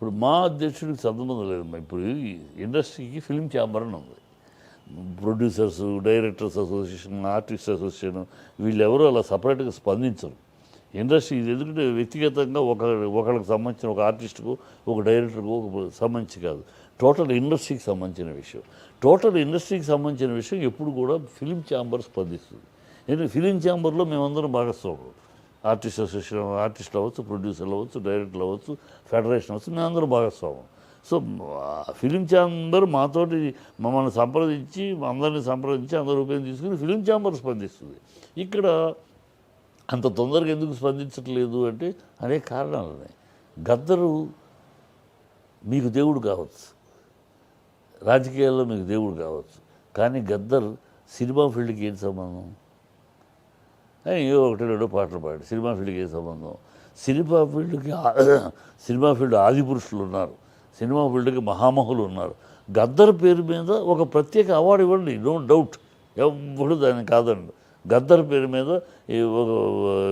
ఇప్పుడు మా అధ్యక్షుడికి సంబంధం లేదమ్మా ఇప్పుడు ఇండస్ట్రీకి ఫిల్మ్ ఛాంబర్ అని ఉంది. Producers directors association artist association వీళ్ళెవరూ అలా సపరేట్గా స్పందించరు. ఇండస్ట్రీ ఇది ఎందుకంటే వ్యక్తిగతంగా ఒక ఒకరికి సంబంధించిన ఒక ఆర్టిస్ట్కు ఒక డైరెక్టర్కు ఒక సంబంధించి కాదు. టోటల్ ఇండస్ట్రీకి సంబంధించిన విషయం. టోటల్ ఇండస్ట్రీకి సంబంధించిన విషయం ఎప్పుడు కూడా ఫిలిం ఛాంబర్ స్పందిస్తుంది. ఎందుకంటే ఫిలిం ఛాంబర్లో మేమందరం భాగస్వాములు. ఆర్టిస్ట్ అసోసియేషన్ ఆర్టిస్టులు అవ్వచ్చు ప్రొడ్యూసర్లు అవ్వచ్చు డైరెక్టర్లు అవ్వచ్చు ఫెడరేషన్ అవ్వచ్చు మేమందరం భాగస్వామం సో ఫిలిం ఛాంబర్ మాతోటి మమ్మల్ని సంప్రదించి అందరిని సంప్రదించి అందరి రూపాయలు తీసుకుని ఫిలిం ఛాంబర్ స్పందిస్తుంది. ఇక్కడ అంత తొందరగా ఎందుకు స్పందించట్లేదు అంటే అనేక కారణాలు ఉన్నాయి. గద్దరు మీకు దేవుడు కావచ్చు. రాజకీయాల్లో మీకు దేవుడు కావచ్చు. కానీ గద్దర్ సినిమా ఫీల్డ్కి ఏం సంబంధం? ఆయన ఏవో ఒకటి రెండు పాటలు పాడు సినిమా ఫీల్డ్కి ఏ సంబంధం? సినిమా ఫీల్డ్కి సినిమా ఫీల్డ్ ఆది పురుషులు ఉన్నారు. సినిమా ఫీల్డ్కి మహామహులు ఉన్నారు. గద్దర్ పేరు మీద ఒక ప్రత్యేక అవార్డు ఇవ్వండి నో డౌట్. ఎవ్వడు దాన్ని కాదండి. గద్దర్ పేరు మీద ఒక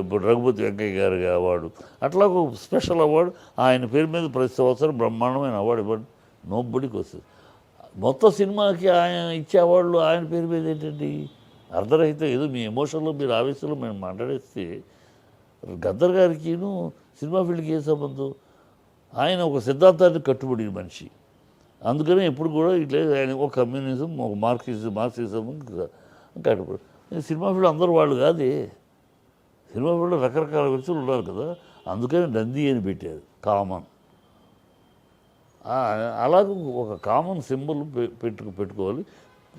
ఇప్పుడు రఘుపతి వెంకయ్య గారి అవార్డు. అట్లా ఒక స్పెషల్ అవార్డు. ఆయన పేరు మీద ప్రతి సంవత్సరం బ్రహ్మాండమైన అవార్డు ఇవ్వండి. నోబడికి వస్తుంది మొత్తం సినిమాకి ఆయన ఇచ్చే అవార్డులు ఆయన పేరు మీద ఏంటండి? అర్ధరహిత ఏదో మీ ఎమోషన్లో మీరు ఆవేశంలో మేము మాట్లాడేస్తే గద్దర్ గారికిను సినిమా ఫీల్డ్కి ఏ సంబంధం? ఆయన ఒక సిద్ధాంతానికి కట్టుబడి మనిషి. అందుకనే ఎప్పుడు కూడా ఇట్లా ఆయన ఒక కమ్యూనిజం ఒక మార్క్సిజం మార్క్సిజం కట్టుబడి సినిమా ఫీల్డ్ అందరూ వాళ్ళు కాదే. సినిమా ఫీల్డ్లో రకరకాల వ్యక్తులు ఉన్నారు కదా. అందుకని నంది అని పెట్టారు కామన్. అలాగే ఒక కామన్ సింబల్ పెట్టుకు పెట్టుకోవాలి.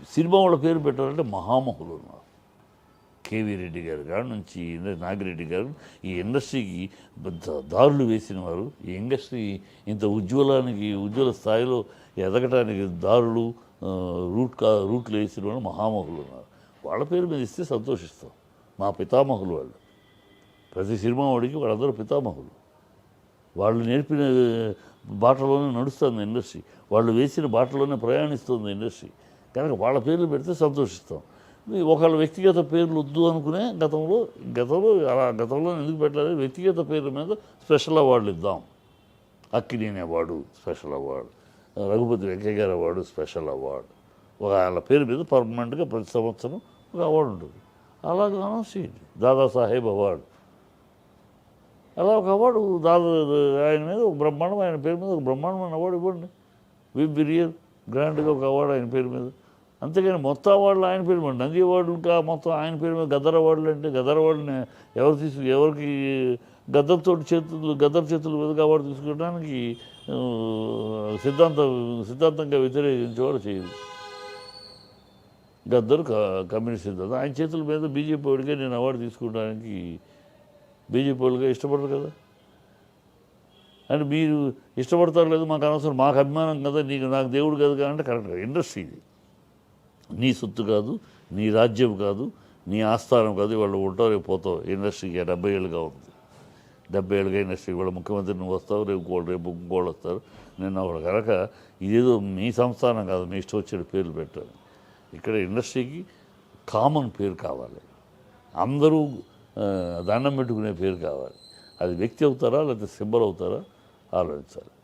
సినిమా వాళ్ళ పేరు పెట్టాలంటే మహామహులు ఉన్నారు. కేవీ రెడ్డి గారు కాడ నుంచి నాగిరెడ్డి గారు ఈ ఇండస్ట్రీకి దారులు వేసిన వారు. ఈ ఇండస్ట్రీ ఇంత ఉజ్వలానికి ఉజ్వల స్థాయిలో ఎదగటానికి దారులు రూట్ కా రూట్లు వేసిన వాళ్ళు మహామహులు ఉన్నారు. వాళ్ళ పేరు మీద ఇస్తే సంతోషిస్తాం. మా పితామహులు వాళ్ళు. ప్రతి సినిమా వాడికి వాళ్ళందరూ పితామహులు. వాళ్ళు నేర్పిన బాటలోనే నడుస్తుంది ఇండస్ట్రీ. వాళ్ళు వేసిన బాటలోనే ప్రయాణిస్తుంది ఇండస్ట్రీ. కనుక వాళ్ళ పేర్లు పెడితే సంతోషిస్తాం. ఒకళ్ళ వ్యక్తిగత పేర్లు వద్దు అనుకునే గతంలో గతంలో అలా గతంలో ఎందుకు పెట్టలేదు? వ్యక్తిగత పేర్ల మీద స్పెషల్ అవార్డులు ఇద్దాం. Akkineni award special award. Raghupathi Venkaiah గారి అవార్డు స్పెషల్ అవార్డు. ఒక వాళ్ళ పేరు మీద పర్మనెంట్గా ప్రతి సంవత్సరం ఒక అవార్డు ఉంటుంది. అలాగే అనౌన్స్ చేయండి దాదాసాహెబ్ అవార్డు. అలా ఒక అవార్డు దాదా ఆయన మీద ఒక బ్రహ్మాండం ఆయన పేరు మీద ఒక బ్రహ్మాండమైన అవార్డు ఇవ్వండి. వి బిరియర్. గ్రాండ్గా ఒక అవార్డు ఆయన పేరు మీద. అంతేగాని మొత్తం అవార్డులు ఆయన పేరు మీద. నంది అవార్డు ఇంకా మొత్తం ఆయన పేరు మీద గద్దర్ అవార్డులు అంటే గద్దర్ అవార్డుని ఎవరు తీసుకు ఎవరికి గద్దర్తో చేతులు గద్దర్ చేతుల మీదుగా అవార్డు తీసుకోవడానికి సిద్ధాంత సిద్ధాంతంగా వ్యతిరేకించేవాడు చేయదు గద్దరు క- కమ్యూనిస్ట్ సిద్ధాంతం. ఆయన చేతుల మీద బీజేపీ వాడిగా నేను అవార్డు తీసుకోవడానికి బీజేపీ వాళ్ళుగా ఇష్టపడరు కదా. అండ్ మీరు ఇష్టపడతారు లేదు మాకు అనవసరం. మాకు అభిమానం కదా నీకు నాకు దేవుడు కదా అంటే కరెక్ట్ ఇండస్ట్రీ ఇది. నీ సొత్తు కాదు నీ రాజ్యం కాదు నీ ఆస్థానం కాదు. వాళ్ళు ఉంటావు రేపు పోతావు. ఇండస్ట్రీకి డెబ్బై ఏళ్ళుగా ఉంది. డెబ్బై ఏళ్ళుగా ఇండస్ట్రీ. వాళ్ళ ముఖ్యమంత్రి నువ్వు వస్తావు రేపు ఇంకోళ్ళు రేపు ఇంకోళ్ళు వస్తారు. నేను అప్పుడు కనుక ఇదేదో మీ సంస్థానం కాదు మీ ఇష్టం వచ్చిన పేర్లు పెట్టాలి ఇక్కడ ఇండస్ట్రీకి కామన్ పేరు కావాలి. అందరూ దండం పెట్టుకునే పేరు కావాలి. అది వ్యక్తి అవుతారా లేకపోతే సింబల్ అవుతారా? على الإنسان.